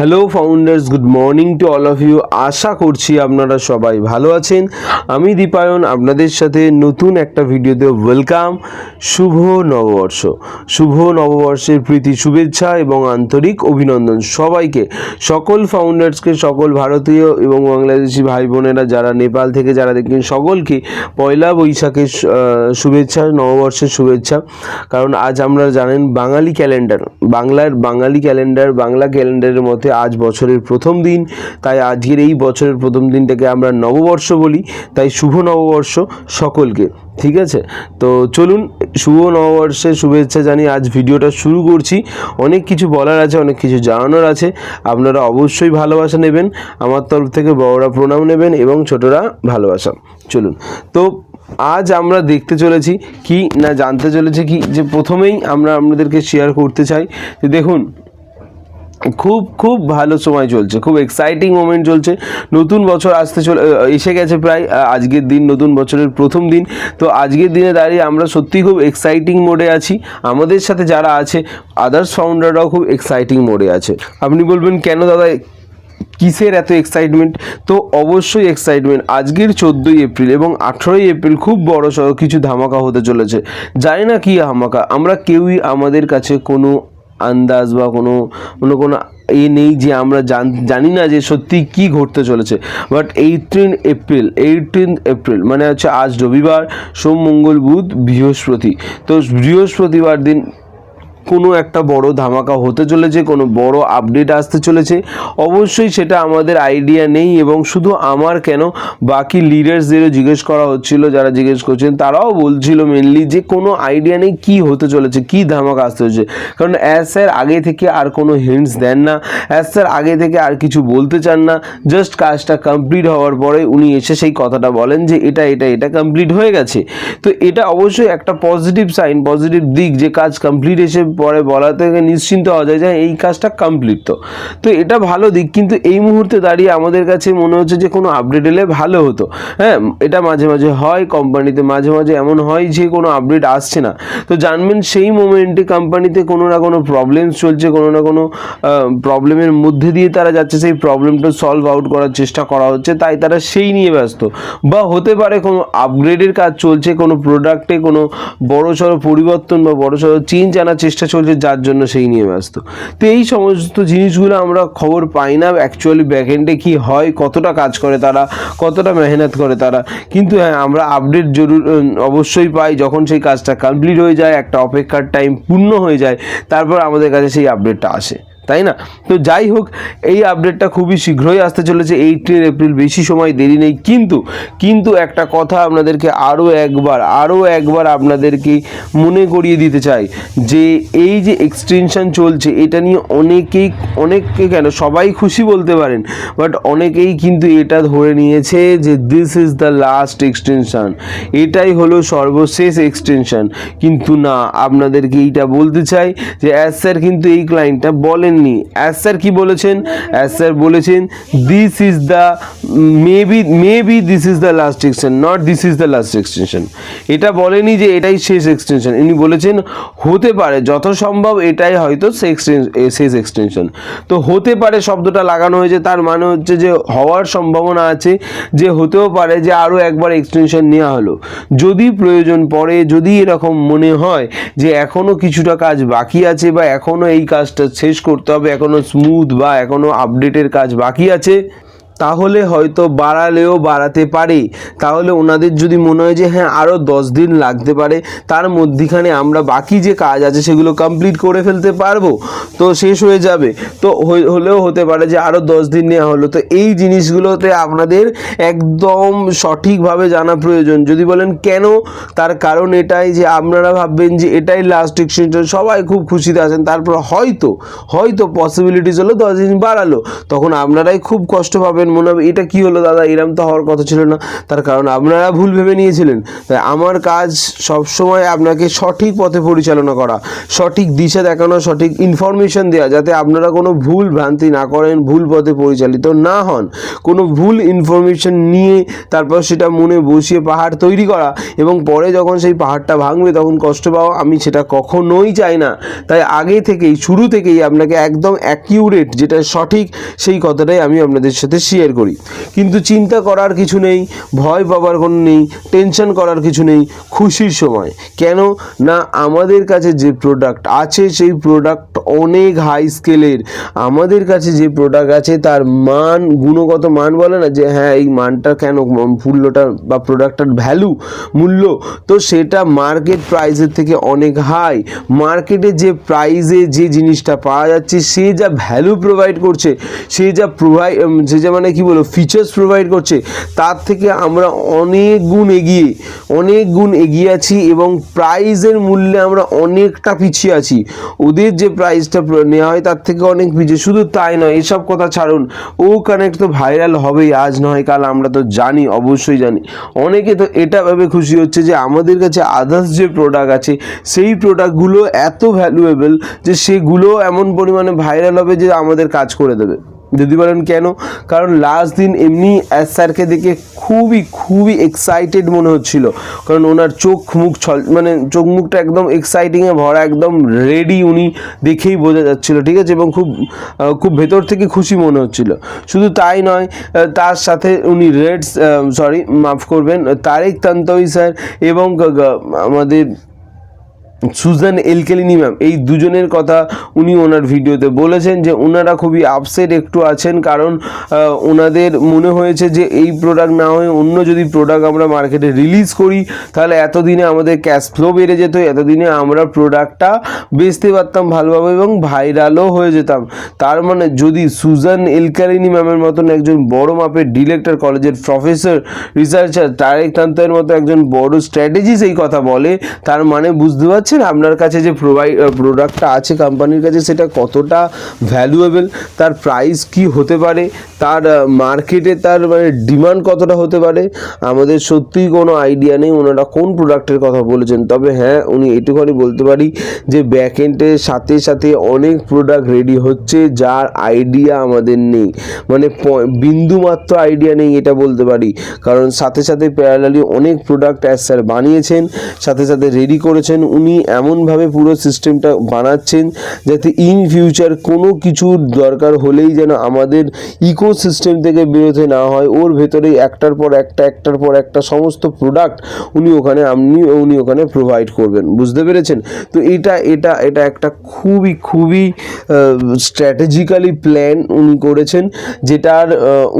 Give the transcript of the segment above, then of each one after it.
Hello founders good morning to all of you আশা করছি আপনারা সবাই ভালো আছেন। আমি দীপায়ন, আপনাদের সাথে নতুন একটা ভিডিওতে ওয়েলকাম শুভ নববর্ষ। শুভ নববর্ষের প্রীতি, শুভেচ্ছা এবং আন্তরিক অভিনন্দন সবাইকে। সকল ফাউন্ডার্সকে সকল ভারতীয় এবং বাংলাদেশি ভাই বোনেরা যারা নেপাল থেকে, যারা দেখবেন সকলকে পয়লা বৈশাখের শুভেচ্ছা, নববর্ষের শুভেচ্ছা। কারণ আজ আমরা জানেন বাঙালি ক্যালেন্ডার বাংলার বাঙালি ক্যালেন্ডার বাংলা ক্যালেন্ডারের মধ্যে আজ বছরের প্রথম দিন। তাই আজকের এই বছরের প্রথম দিনটাকে আমরা নববর্ষ বলি। তাই শুভ নববর্ষ সকলকে, ঠিক আছে? তো চলুন, শুভ নববর্ষের শুভেচ্ছা জানিয়ে আজ ভিডিওটা শুরু করছি। অনেক কিছু বলার আছে, অনেক কিছু জানানোর আছে। আপনারা অবশ্যই ভালোবাসা নেবেন, আমার তরফ থেকে বড়রা প্রণাম নেবেন এবং ছোটরা ভালোবাসা। চলুন, তো আজ আমরা দেখতে চলেছি কি না জানতে চলেছি কি যে প্রথমেই আমরা আপনাদেরকে শেয়ার করতে চাই। যে দেখুন খুব খুব ভালো সময় চলছে, খুব এক্সাইটিং মোমেন্ট চলছে। নতুন বছর আসতে চলে এসে গেছে প্রায় আজকের দিন নতুন বছরের প্রথম দিন। তো আজকের দিনে দাঁড়িয়ে আমরা সত্যিই খুব এক্সাইটিং মোডে আছি। আমাদের সাথে যারা আছে আদার্স ফাউন্ডাররাও খুব এক্সাইটিং মোডে আছে। আপনি বলবেন, কেন দাদা, কিসের এত এক্সাইটমেন্ট তো অবশ্যই এক্সাইটমেন্ট আজকের চোদ্দোই এপ্রিল এবং আঠেরোই এপ্রিল খুব বড় সড়ো কিছু ধামাকা হতে চলেছে। জানি না কি ধামাকা আমরা কেউই আমাদের কাছে কোনো আন্দাজ বা কোনো কোনো কোনো এ নেই যে আমরা জান- না যে সত্যি কি ঘটতে চলেছে। But eighteen April eighteen April মানে হচ্ছে আজ রবিবার, সোম, মঙ্গল, বুধ, বৃহস্পতি। তো বৃহস্পতিবার দিন কোনো একটা বড় ধামাকা হতে চলেছে, কোনো বড় আপডেট আসতে চলেছে। অবশ্যই সেটা আমাদের আইডিয়া নেই এবং শুধু আমার কেন, বাকি লিডার্সদেরও জিজ্ঞেস করা হচ্ছিল, যারা জিজ্ঞেস করছেন, তারাও বলছিল মেনলি যে কোনো আইডিয়া নেই কি হতে চলেছে, কি ধামাকা আসতে চলেছে। কারণ অ্যাজ স্যার আগে থেকে আর কোনো হিন্টস দেন না অ্যাজ স্যার আগে থেকে আর কিছু বলতে চান না জাস্ট কাজটা কমপ্লিট হওয়ার পরে উনি এসে সেই কথাটা বলেন যে এটা এটা এটা কমপ্লিট হয়ে গেছে। তো এটা অবশ্যই একটা পজিটিভ সাইন পজিটিভ দিক যে কাজ কমপ্লিট এসে পরে বলা থেকে নিশ্চিন্ত হওয়া যায় যে এই কাজটা কমপ্লিট তো। তো এটা ভালো দিক, কিন্তু এই মুহূর্তে দাঁড়িয়ে আমাদের কাছে মনে হচ্ছে যে কোনো আপডেট এলে ভালো হতো। হ্যাঁ এটা মাঝে মাঝে হয় কোম্পানিতে মাঝে মাঝে এমন হয় যে কোনো আপডেট আসছে না। তো জানবেন সেই মোমেন্টে কোম্পানিতে কোনো না কোনো প্রবলেমস চলছে, কোনো না কোনো প্রবলেমের মধ্যে দিয়ে তারা যাচ্ছে, সেই প্রবলেমটা সলভ আউট করার চেষ্টা করা হচ্ছে, তাই তারা সেই নিয়ে ব্যস্ত। বা হতে পারে কোনো আপগ্রেডের কাজ চলছে, কোনো প্রোডাক্টে কোনো বড় সড়ো পরিবর্তন বা বড় সড়ো চেঞ্জ আনার চেষ্টা চলছে, যার জন্য সেই নিয়ে ব্যস্ত। তো এই সমস্ত জিনিসগুলো আমরা খবর পাই না অ্যাকচুয়ালি ব্যাকএন্ডে কি হয়, কতটা কাজ করে তারা, কতটা মেহনত করে তারা। কিন্তু হ্যাঁ আমরা আপডেট জরুর অবশ্যই পাই, যখন সেই কাজটা কমপ্লিট হয়ে যায়, একটা অপেক্ষার টাইম পূর্ণ হয়ে যায়, তারপর আমাদের কাছে সেই আপডেটটা আসে। তাই না? তো যাই হোক, এই আপডেটটা খুবই শীঘ্রই আসতে চলেছে। এইটিন এপ্রিল বেশি সময় দেরি নেই। কিন্তু কিন্তু একটা কথা আপনাদেরকে আরও একবার আরও একবার আপনাদেরকে মনে করিয়ে দিতে চাই যে, এই যে এক্সটেনশন চলছে, এটা নিয়ে অনেকেই, অনেককে কেন, সবাই খুশি বলতে পারেন বাট অনেকেই কিন্তু এটা ধরে নিয়েছে যে this is the last extension এটাই হলো সর্বশেষ এক্সটেনশন কিন্তু না, আপনাদেরকে এইটা বলতে চাই যে অ্যাজ স্যার কিন্তু এই ক্লায়েন্টটা বলেননি অ্যাজ স্যার কি বলেছেন? অ্যাজ স্যার বলেছেন this is the maybe maybe this is the last extension not this is the last extension এটা বলেনি যে এটাই শেষ এক্সটেনশন ইনি বলেছেন, হতে পারে যত সম্ভব এটাই হয়তো শেষ এক্সটেনশন তো হতে পারে শব্দটা লাগানো হয়েছে, তার মানে হচ্ছে যে হওয়ার সম্ভাবনা আছে যে হতেও পারে যে আরও একবার এক্সটেনশন নেওয়া হলো। যদি প্রয়োজন পড়ে, যদি এরকম মনে হয় যে এখনও কিছুটা কাজ বাকি আছে বা এখনও এই কাজটা শেষ করতে হবে এখনও স্মুথ বা এখনও আপডেটের কাজ বাকি আছে। তাহলে হয়তো বাড়ালেও বাড়াতে পারে। তাহলে ওনাদের যদি মনে হয় যে হ্যাঁ আরও দশ দিন লাগতে পারে, তার মধ্যিখানে আমরা বাকি যে কাজ আছে সেগুলো কমপ্লিট করে ফেলতে পারব। তো শেষ হয়ে যাবে। তো হলেও হতে পারে যে আরও দশ দিন নেওয়া হলো। তো এই জিনিসগুলোতে আপনাদের একদম সঠিকভাবে জানা প্রয়োজন। যদি বলেন কেন, তার কারণ এটাই যে, আপনারা ভাববেন যে, এটাই লাস্ট এক্সটেনশন সবাই খুব খুশিতে আছেন। তারপর হয়তো হয়তো পসিবিলিটিস হলো দশ দিন বাড়ালো। তখন আপনারাই খুব কষ্ট পাবেন। দেখবেন মনে হবে এটা কি হলো দাদা? এরম তো হওয়ার কথা ছিল না। তার কারণ আপনারা ভুল ভেবে নিয়েছিলেন। তাই আমার কাজ সবসময় আপনাকে সঠিক পথে পরিচালনা করা, সঠিক দিশা দেখানো, সঠিক ইনফরমেশন দেওয়া যাতে আপনারা কোনো ভুল ভ্রান্তি না করেন, ভুল পথে পরিচালিত না হন। কোনো ভুল ইনফরমেশন নিয়ে তারপর সেটা মনে বসিয়ে পাহাড় তৈরি করা এবং পরে যখন সেই পাহাড়টা ভাঙবে তখন কষ্ট পাওয়া, আমি সেটা কখনোই চাই না। তাই আগে থেকেই, শুরু থেকেই আপনাকে একদম অ্যাকিউরেট যেটা সঠিক, সেই কথাটাই আমি আপনাদের সাথে শেয়ার করি। কিন্তু চিন্তা করার কিছু নেই, ভয় পাবার কোনো নেই টেনশন করার কিছু নেই, খুশির সময়। কেন? না, আমাদের কাছে যে প্রোডাক্ট আছে, সেই প্রোডাক্ট অনেক হাই স্কেলের আমাদের কাছে যে প্রোডাক্ট আছে, তার মান, গুণগত মান বলে না যে হ্যাঁ এই মানটা কেন, মূল্যটা বা প্রোডাক্টটার ভ্যালু মূল্য? তো সেটা মার্কেট প্রাইসের থেকে অনেক হাই মার্কেটে যে প্রাইসে যে জিনিসটা পাওয়া যাচ্ছে, সে যা ভ্যালু প্রোভাইড করছে, সে যা প্রোভাইড সে যা মানে কি বলব ফিচার্স প্রোভাইড করছে, তার থেকে আমরা অনেক গুণ এগিয়ে, অনেক গুণ এগিয়ে আছি এবং প্রাইজের মূল্যে আমরা অনেকটা পিছিয়ে আছি। ওদের যে প্রাইসটা নেওয়া হয়, তার থেকে অনেক পিছিয়ে, শুধু তাই নয়, এসব কথা ছাড়ুন, ও কানেক্ট তো ভাইরাল হবেই, আজ নয় কাল, আমরা তো জানি, অবশ্যই জানি। অনেকে তো এটা ভেবে খুশি হচ্ছে যে আমাদের কাছে আদার্স যে প্রোডাক্ট আছে, সেই প্রোডাক্টগুলো এত ভ্যালুয়েবল যে সেগুলো এমন পরিমাণে ভাইরাল হবে যে আমাদের কাজ করে দেবে। যদি বলেন কেন? কারণ লাস্ট দিন এমনি স্যারকে দেখে খুবই খুবই এক্সাইটেড মনে হচ্ছিল। কারণ ওনার চোখ মুখ ছল মানে চোখ মুখটা একদম এক্সাইটিংয়ে ভরা, একদম রেডি উনি দেখেই বোঝা যাচ্ছিল, ঠিক আছে? এবং খুব খুব ভেতর থেকে খুশি মনে হচ্ছিল। শুধু তাই নয় তার সাথে উনি রেড সরি মাফ করবেন, তারেক তান্তই স্যার এবং আমাদের সুজান এলকেলিনি ম্যাম, এই দুজনের কথা উনি ওনার ভিডিওতে বলেছেন যে ওনারা খুবই আপসেট একটু আছেন কারণ ওনাদের মনে হয়েছে যে এই প্রোডাক্ট না হয়ে অন্য যদি প্রোডাক্ট আমরা মার্কেটে রিলিজ করি, তাহলে এতদিনে আমাদের ক্যাশ ফ্লো বেড়ে যেত, এতদিনে আমরা প্রোডাক্টটা বেচতে পারতাম ভালোভাবে এবং ভাইরালও হয়ে যেতাম। তার মানে যদি সুজান এলকালিনি ম্যামের মতন একজন বড় মাপের ডিরেক্টর কলেজের প্রফেসর রিসার্চার তারেক তান্তের মতো একজন বড় স্ট্র্যাটেজিস এই কথা বলে, তার মানে বুঝতে পারছেন আপনার কাছে যে প্রোভাইড প্রোডাক্টটা আছে কোম্পানির কাছে, সেটা কতটা ভ্যালুয়েবল তার প্রাইস কি হতে পারে? তার মার্কেটে তার মানে ডিমান্ড কতটা হতে পারে? আমাদের সত্যিই কোনো আইডিয়া নেই ওনারা কোন প্রোডাক্টের কথা বলেছেন। তবে হ্যাঁ উনি এটুখানি বলতে পারি যে ব্যাকএন্ডের সাথে সাথে অনেক প্রোডাক্ট রেডি হচ্ছে, যার আইডিয়া আমাদের নেই। মানে বিন্দুমাত্র আইডিয়া নেই এটা বলতে পারি। কারণ সাথে সাথে প্যারালালি অনেক প্রোডাক্ট অ্যাজ স্যার বানিয়েছেন, সাথে সাথে রেডি করেছেন। উনি এমনভাবে পুরো সিস্টেমটা বানাচ্ছেন যাতে ইন ফিউচার কোনো কিছুর দরকার হলেই যেন আমাদের ইকো সিস্টেম থেকে বেরোতে না হয়। ওর ভেতরেই একটার পর একটা, একটার পর একটা সমস্ত প্রোডাক্ট উনি ওখানে আপনি, উনি ওখানে প্রোভাইড করবেন। বুঝতে পেরেছেন? তো এটা এটা এটা একটা খুবই খুবই স্ট্র্যাটেজিক্যালি প্ল্যান উনি করেছেন, যেটার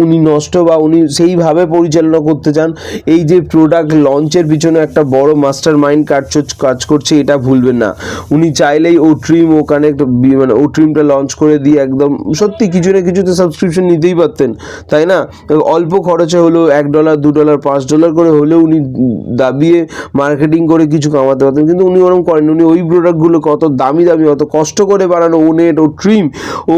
উনি নষ্ট বা উনি সেইভাবে পরিচালনা করতে চান। এই যে প্রোডাক্ট লঞ্চের পিছনে একটা বড় মাস্টার মাইন্ড কাজ কাজ করছে এটা ভুলবেন না। উনি চাইলেই ও ট্রিম ও কানেক্ট মানে ও ট্রিমটা লঞ্চ করে দিয়ে একদম সত্যি কিছু না কিছুতে সাবস্ক্রিপশন নিতেই পারতেন, তাই না? অল্প খরচে হলেও এক ডলার দু ডলার পাঁচ ডলার করে হলেও উনি দাবিয়ে মার্কেটিং করে কিছু কামাতে পারতেন। কিন্তু উনি ওরকম করেন উনি ওই প্রোডাক্টগুলো কত দামি দামি অত কষ্ট করে বানানো ও নেট ও ট্রিম ও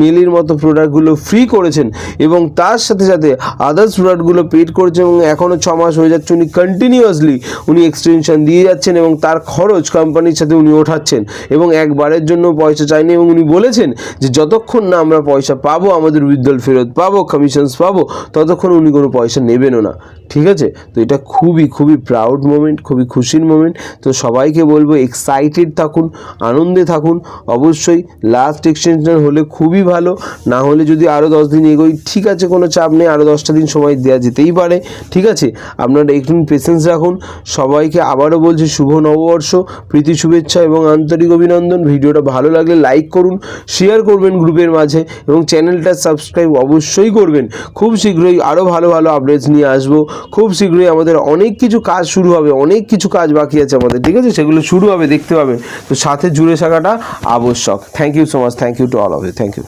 মেলির মতো প্রোডাক্টগুলো ফ্রি করেছেন এবং তার সাথে সাথে আদার্স প্রোডাক্টগুলো পেড করেছেন এবং এখনও ছ মাস হয়ে যাচ্ছে উনি কন্টিনিউয়াসলি উনি এক্সটেনশন দিয়ে যাচ্ছেন এবং তার খরচ কোম্পানির সাথে উনি ওঠাচ্ছেন এবং একবারের জন্য পয়সা চাইনি এবং উনি বলেছেন যে যতক্ষণ না আমরা পয়সা পাবো, আমাদের উইথড্রল ফেরত পাবো কমিশনস পাবো, ততক্ষণ উনি কোনো পয়সা নেবেনও না। ঠিক আছে? তো এটা খুবই খুবই প্রাউড মোমেন্ট খুবই খুশির মোমেন্ট তো সবাইকে বলব এক্সাইটেড থাকুন, আনন্দে থাকুন। অবশ্যই লাস্ট এক্সটেনশন হলে খুবই ভালো। না হলে যদি আরও দশ দিন এগোই, ঠিক আছে, কোনো চাপ নেই। আরও দশটা দিন সময় দেওয়া যেতেই পারে, ঠিক আছে? আপনারা একটু পেশেন্স রাখুন। সবাইকে আবারও বলছি, শুভ নববর্ষ, প্রীতি, শুভেচ্ছা এবং আন্তরিক অভিনন্দন। ভিডিওটা ভালো লাগলে লাইক করুন শেয়ার করবেন গ্রুপের মাঝে এবং চ্যানেলটা সাবস্ক্রাইব অবশ্যই করবেন। খুব শীঘ্রই আরও ভালো ভালো আপডেটস নিয়ে আসব। খুব শীঘ্রই আমাদের অনেক কিছু কাজ শুরু হবে, অনেক কিছু কাজ বাকি আছে আমাদের, ঠিক আছে? সেগুলো শুরু হবে, দেখতে পাবে তো সাথে জুড়ে থাকাটা আবশ্যক। Thank you so much thank you to all of you thank you